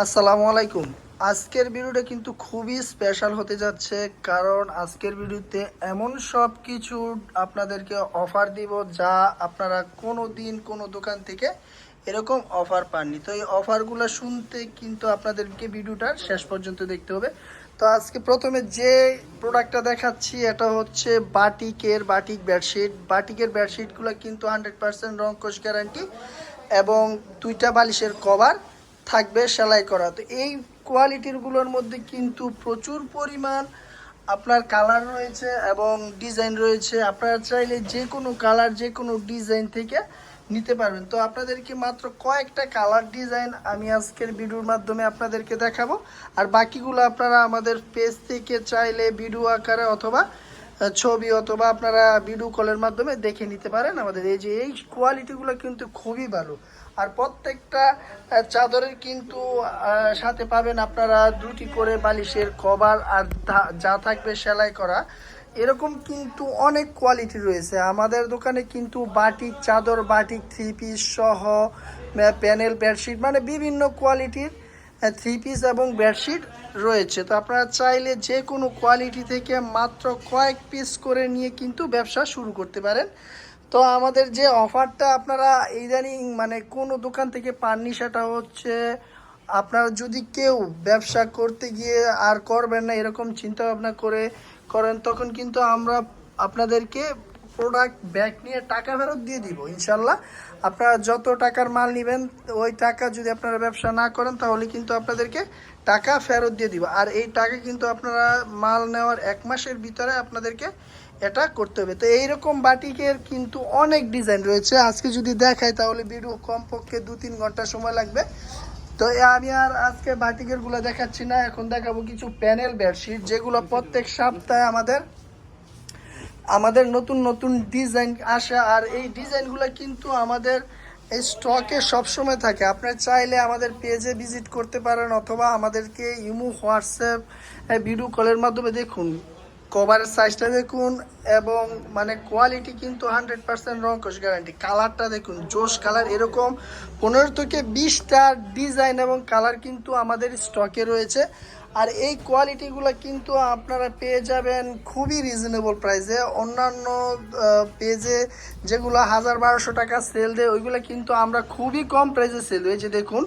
আসসালামু আলাইকুম। আজকের ভিডিওটা কিন্তু খুবই স্পেশাল হতে যাচ্ছে, কারণ আজকের ভিডিওতে এমন সব কিছু আপনাদেরকে অফার দিব যা আপনারা কোনো দিন কোনো দোকান থেকে এরকম অফার পাননি। তো এই অফারগুলো শুনতে কিন্তু আপনাদেরকে ভিডিওটার শেষ পর্যন্ত দেখতে হবে। তো আজকে প্রথমে যে প্রোডাক্টটা দেখাচ্ছি, এটা হচ্ছে বাটিকের বাটিক বেডশিট বাটিকের বেডশিটগুলো কিন্তু হান্ড্রেড পার্সেন্ট রঙ্কশ গ্যারান্টি এবং দুইটা বালিশের কভার থাকবে সেলাই করা। তো এই কোয়ালিটিরগুলোর মধ্যে কিন্তু প্রচুর পরিমাণ আপনার কালার রয়েছে এবং ডিজাইন রয়েছে। আপনারা চাইলে যে কোনো কালার যে কোনো ডিজাইন থেকে নিতে পারবেন। তো আপনাদেরকে মাত্র কয়েকটা কালার ডিজাইন আমি আজকের ভিডিওর মাধ্যমে আপনাদেরকে দেখাবো। আর বাকিগুলো আপনারা আমাদের পেজ থেকে চাইলে ভিডিও আকারে অথবা ছবি অথবা আপনারা ভিডিও কলের মাধ্যমে দেখে নিতে পারেন। আমাদের এই যে, এই কোয়ালিটিগুলো কিন্তু খুবই ভালো। আর প্রত্যেকটা চাদরের কিন্তু সাথে পাবেন আপনারা দুটি করে বালিশের কভার আর যা থাকবে সেলাই করা। এরকম কিন্তু অনেক কোয়ালিটি রয়েছে। আমাদের দোকানে কিন্তু বাটিক চাদর, বাটিক থ্রি পিস সহ প্যানেল বেডশিট মানে বিভিন্ন কোয়ালিটির থ্রি পিস এবং বেডশিট রয়েছে। তো আপনারা চাইলে যে কোনো কোয়ালিটি থেকে মাত্র কয়েক পিস করে নিয়ে কিন্তু ব্যবসা শুরু করতে পারেন। তো আমাদের যে অফারটা আপনারা ইদানিং মানে কোনো দোকান থেকে পাননি সেটা হচ্ছে আপনারা যদি কেউ ব্যবসা করতে গিয়ে আর করবেন না এরকম চিন্তা ভাবনা করে করেন, তখন কিন্তু আমরা আপনাদেরকে প্রোডাক্ট ব্যাক নিয়ে টাকা ফেরত দিয়ে দিব ইনশাল্লাহ আপনারা যত টাকার মাল নেবেন, ওই টাকা যদি আপনারা ব্যবসা না করেন, তাহলে কিন্তু আপনাদেরকে টাকা ফেরত দিয়ে দিব। আর এই টাকা কিন্তু আপনারা মাল নেওয়ার এক মাসের ভিতরে আপনাদেরকে এটা করতে হবে। তো এইরকম বাটিকের কিন্তু অনেক ডিজাইন রয়েছে। আজকে যদি দেখাই তাহলে ভিডিও কমপক্ষে দু তিন ঘণ্টা সময় লাগবে। তো আমি আর আজকে বাটিকেরগুলো দেখাচ্ছি না। এখন দেখাবো কিছু প্যানেল বেডশিট যেগুলো প্রত্যেক সপ্তাহে আমাদের আমাদের নতুন নতুন ডিজাইন আসে। আর এই ডিজাইনগুলো কিন্তু আমাদের এই স্টকে সবসময় থাকে। আপনারা চাইলে আমাদের পেজে ভিজিট করতে পারেন, অথবা আমাদেরকে ইমো, হোয়াটসঅ্যাপ ভিডিও কলের মাধ্যমে দেখুন। কভারের সাইজটা দেখুন এবং মানে কোয়ালিটি কিন্তু হান্ড্রেড পার্সেন্ট রঙ্কশ গ্যারান্টি কালারটা দেখুন, জোশ কালার এরকম। পনেরো থেকে বিশটা ডিজাইন এবং কালার কিন্তু আমাদের স্টকে রয়েছে। আর এই কোয়ালিটিগুলো কিন্তু আপনারা পেয়ে যাবেন খুবই রিজনেবল প্রাইসে অন্যান্য পেজে যেগুলো হাজার বারোশো টাকা সেল দেয়, ওইগুলো কিন্তু আমরা খুবই কম প্রাইসে সেল যে দেখুন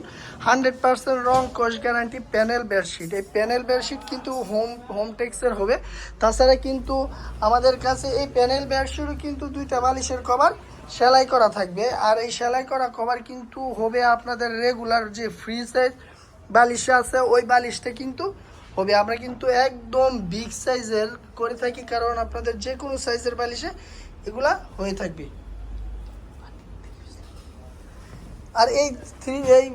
হান্ড্রেড পার্সেন্ট রং কস গ্যারান্টি প্যানেল বেডশিট এই প্যানেল বেডশিট কিন্তু হোম হোম টেক্সের হবে। তাছাড়া কিন্তু আমাদের কাছে এই প্যানেল বেডশিটও কিন্তু দুইটা বালিশের কভার সেলাই করা থাকবে। আর এই সেলাই করা কভার কিন্তু হবে আপনাদের রেগুলার যে ফ্রি সাইজ বালিশ আছে, ওই বালিশটা কিন্তু হবে। আমরা কিন্তু একদম বিগ সাইজের করে থাকি, কারণ আপনাদের যে কোনো সাইজের বালিশে এগুলা হয়ে থাকবে। আর এই থ্রি এই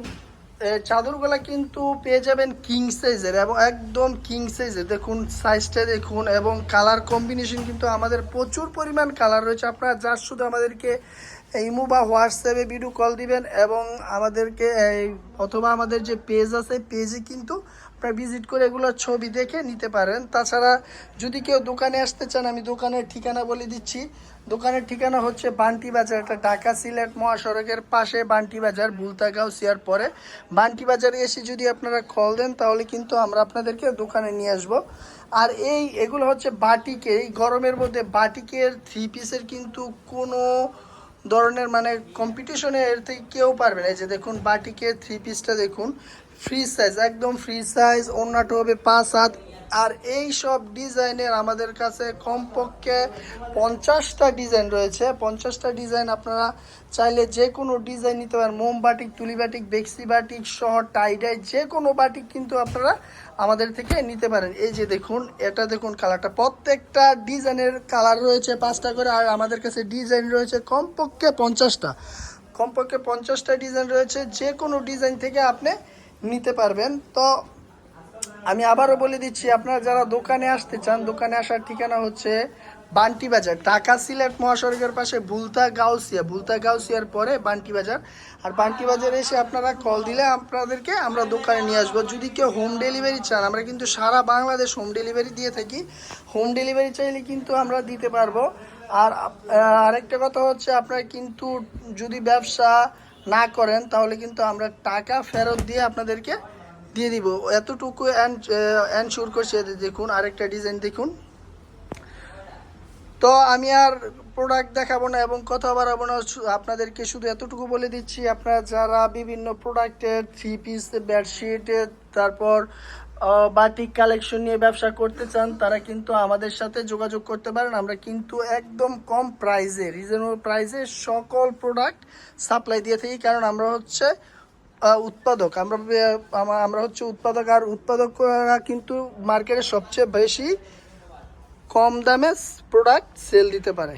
চাদরগুলা কিন্তু পেয়ে যাবেন কিং সাইজের এবং একদম কিং সাইজের দেখুন সাইজটা দেখুন, এবং কালার কম্বিনেশন কিন্তু আমাদের প্রচুর পরিমাণ কালার রয়েছে। আপনারা যা শুধু আমাদেরকে ইমো বা হোয়াটসঅ্যাপে ভিডিও কল দিবেন এবং আমাদেরকে অথবা আমাদের যে পেজ আছে পেজে কিন্তু আপনারা ভিজিট করে এগুলোর ছবি দেখে নিতে পারেন। তাছাড়া যদি কেউ দোকানে আসতে চান, আমি দোকানের ঠিকানা বলে দিচ্ছি। দোকানের ঠিকানা হচ্ছে বান্টি বাজার, এটা ঢাকা সিলেট মহাসড়কের পাশে বান্টি বাজার, বুলতাগাঁও সিয়ার পরে বান্টি বাজারে এসে যদি আপনারা কল দেন, তাহলে কিন্তু আমরা আপনাদেরকে দোকানে নিয়ে আসব। আর এই, এগুলো হচ্ছে বাটিকে, এই গরমের মধ্যে বাটিকের থ্রি পিসের কিন্তু কোনো ধরনের মানে কম্পিটিশনে এর থেকে কেউ পারবে না। এই যে দেখুন, বাটিকে থ্রি পিসটা দেখুন ফ্রি সাইজ একদম ফ্রি সাইজ অন্যটা হবে পাঁচ হাত আর এই সব ডিজাইনের আমাদের কাছে কমপক্ষে পঞ্চাশটা ডিজাইন রয়েছে। পঞ্চাশটা ডিজাইন আপনারা চাইলে যে কোনো ডিজাইন নিতে পারেন। মোম বাটিক, তুলি বাটিক, বেক্সি বাটিক সহ টাইডাই যে কোনো বাটিক কিন্তু আপনারা আমাদের থেকে নিতে পারেন। এই যে দেখুন, এটা দেখুন কালারটা। প্রত্যেকটা ডিজাইনের কালার রয়েছে পাঁচটা করে আর আমাদের কাছে ডিজাইন রয়েছে কমপক্ষে পঞ্চাশটা। কমপক্ষে পঞ্চাশটা ডিজাইন রয়েছে। যে কোনো ডিজাইন থেকে আপনি নিতে পারবেন। তো আমি আবারও বলে দিচ্ছি, আপনারা যারা দোকানে আসতে চান, দোকানে আসার ঠিকানা হচ্ছে বান্টি বাজার, ঢাকা সিলেট মহাসড়কের পাশে বুলতা গাউসিয়া। বুলতা গাউসিয়ার পরে বান্টি বাজার। আর বান্টি বাজারে এসে আপনারা কল দিলে আপনাদেরকে আমরা দোকানে নিয়ে আসব। যদি কেউ হোম ডেলিভারি চান, আমরা কিন্তু সারা বাংলাদেশ হোম ডেলিভারি দিয়ে থাকি। হোম ডেলিভারি চাইলে কিন্তু আমরা দিতে পারব। আর আরেকটা কথা হচ্ছে, আপনারা কিন্তু যদি ব্যবসা না করেন, তাহলে কিন্তু আমরা টাকা ফেরত দিয়ে আপনাদেরকে দিয়ে দিব। এতটুকু অ্যানশোর করছি দেখুন, আরেকটা ডিজাইন দেখুন। তো আমি আর প্রোডাক্ট দেখাবো না এবং কথা বাড়াবো না। আপনাদেরকে শুধু এতটুকু বলে দিচ্ছি, আপনারা যারা বিভিন্ন প্রোডাক্টের থ্রি পিস বেডশিট তারপর বাটিক কালেকশন নিয়ে ব্যবসা করতে চান, তারা কিন্তু আমাদের সাথে যোগাযোগ করতে পারেন। আমরা কিন্তু একদম কম প্রাইসে রিজনেবল প্রাইসে সকল প্রোডাক্ট সাপ্লাই দিয়ে থাকি। কারণ আমরা হচ্ছে উৎপাদক। আমরা আমরা হচ্ছে উৎপাদক, আর উৎপাদকরা কিন্তু মার্কেটে সবচেয়ে বেশি কম দামে প্রোডাক্ট সেল দিতে পারে।